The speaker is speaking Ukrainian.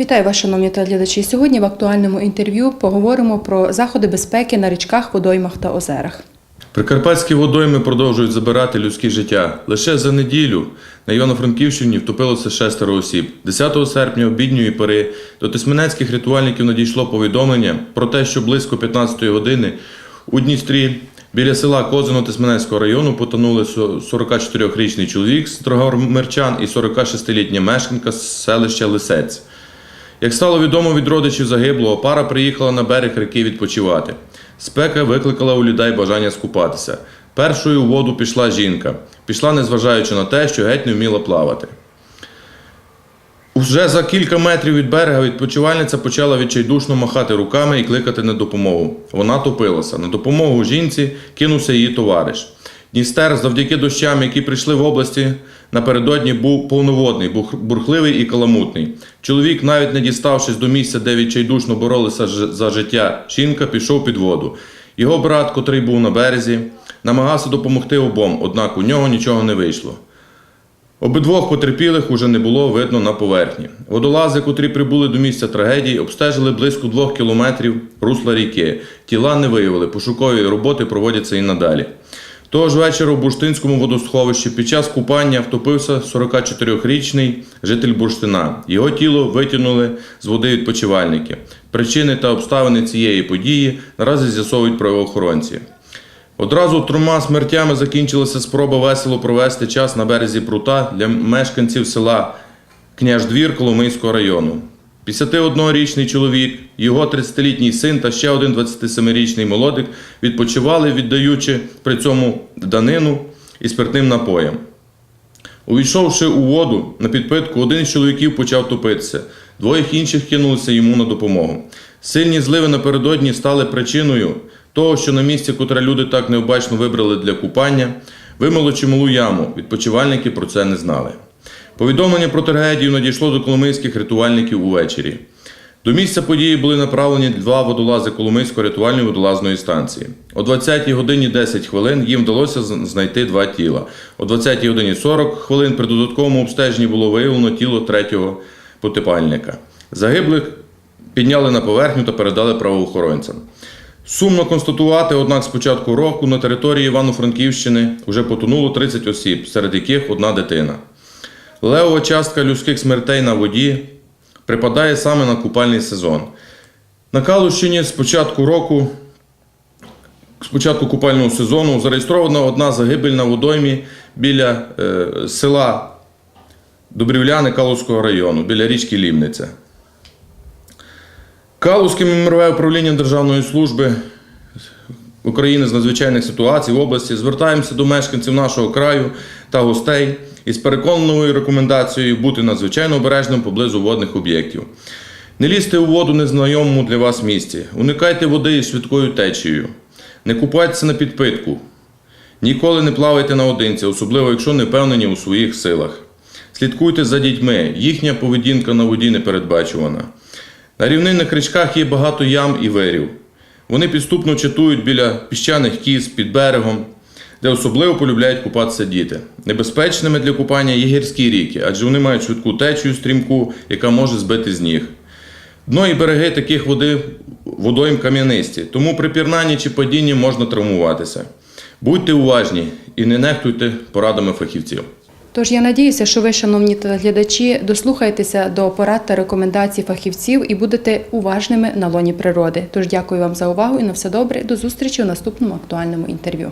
Вітаю вас, шановні телеглядачі. Сьогодні в актуальному інтерв'ю поговоримо про заходи безпеки на річках, водоймах та озерах. Прикарпатські водойми продовжують забирати людське життя. Лише за неділю на Івано-Франківщині втопилося шестеро осіб. 10 серпня обідньої пори до тисменецьких рятувальників надійшло повідомлення про те, що близько 15-ї години у Дністрі біля села Козино Тисменецького району потонули 44-річний чоловік з Дрогомерчан і 46-літня мешканка з селища Лисець. Як стало відомо від родичів загиблого, пара приїхала на берег ріки відпочивати. Спека викликала у людей бажання скупатися. Першою у воду пішла жінка. Пішла, незважаючи на те, що геть не вміла плавати. Уже за кілька метрів від берега відпочивальниця почала відчайдушно махати руками і кликати на допомогу. Вона топилася. На допомогу жінці кинувся її товариш. Дністер, завдяки дощам, які прийшли в області, напередодні був повноводний, бурхливий і каламутний. Чоловік, навіть не діставшись до місця, де відчайдушно боролися за життя, жінка пішов під воду. Його брат, котрий був на березі, намагався допомогти обом, однак у нього нічого не вийшло. Обидвох потерпілих уже не було видно на поверхні. Водолази, котрі прибули до місця трагедії, обстежили близько двох кілометрів русла ріки. Тіла не виявили, пошукові роботи проводяться і надалі. Того ж вечора у Бурштинському водосховищі під час купання втопився 44-річний житель Бурштина. Його тіло витягнули з води відпочивальники. Причини та обставини цієї події наразі з'ясовують правоохоронці. Одразу трьома смертями закінчилася спроба весело провести час на березі прута для мешканців села Княждвір Коломийського району. 51-річний чоловік, його 30-літній син та ще один 27-річний молодик відпочивали, віддаючи при цьому данину і спиртним напоям. Увійшовши у воду на підпитку, один з чоловіків почав топитися, двоє інших кинулися йому на допомогу. Сильні зливи напередодні стали причиною того, що на місці, котре люди так необачно вибрали для купання, вимило чималу яму. Відпочивальники про це не знали. Повідомлення про трагедію надійшло до коломийських рятувальників увечері. До місця події були направлені два водолази Коломийської рятувальної водолазної станції. О 20 годині 10 хвилин їм вдалося знайти два тіла. О 20 годині 40 хвилин при додатковому обстеженні було виявлено тіло третього потепальника. Загиблих підняли на поверхню та передали правоохоронцям. Сумно констатувати, однак, з початку року на території Івано-Франківщини вже потонуло 30 осіб, серед яких одна дитина. Левова частка людських смертей на воді припадає саме на купальний сезон. На Калущині з початку року, з початку купального сезону, зареєстрована одна загибель на водоймі біля е, села Добрівляни Калузького району, біля річки Лімниця. Калузьке мірове управління Державної служби України з надзвичайних ситуацій в області звертаємося до мешканців нашого краю та гостей із переконаною рекомендацією бути надзвичайно обережним поблизу водних об'єктів. Не лізьте у воду незнайомому для вас місці. Уникайте води із швидкою течією. Не купайтеся на підпитку. Ніколи не плавайте наодинці, особливо якщо не впевнені у своїх силах. Слідкуйте за дітьми, їхня поведінка на воді непередбачувана. На рівнинних річках є багато ям і вирів. Вони підступно чатують біля піщаних кіз під берегом, де особливо полюбляють купатися діти. Небезпечними для купання є гірські ріки, адже вони мають швидку течію стрімку, яка може збити з ніг. Дно і береги таких води водойм кам'янисті, тому при пірнанні чи падінні можна травмуватися. Будьте уважні і не нехтуйте порадами фахівців. Тож я надіюся, що ви, шановні телеглядачі, дослухаєтеся до порад та рекомендацій фахівців і будете уважними на лоні природи. Тож дякую вам за увагу і на все добре. До зустрічі у наступному актуальному інтерв'ю.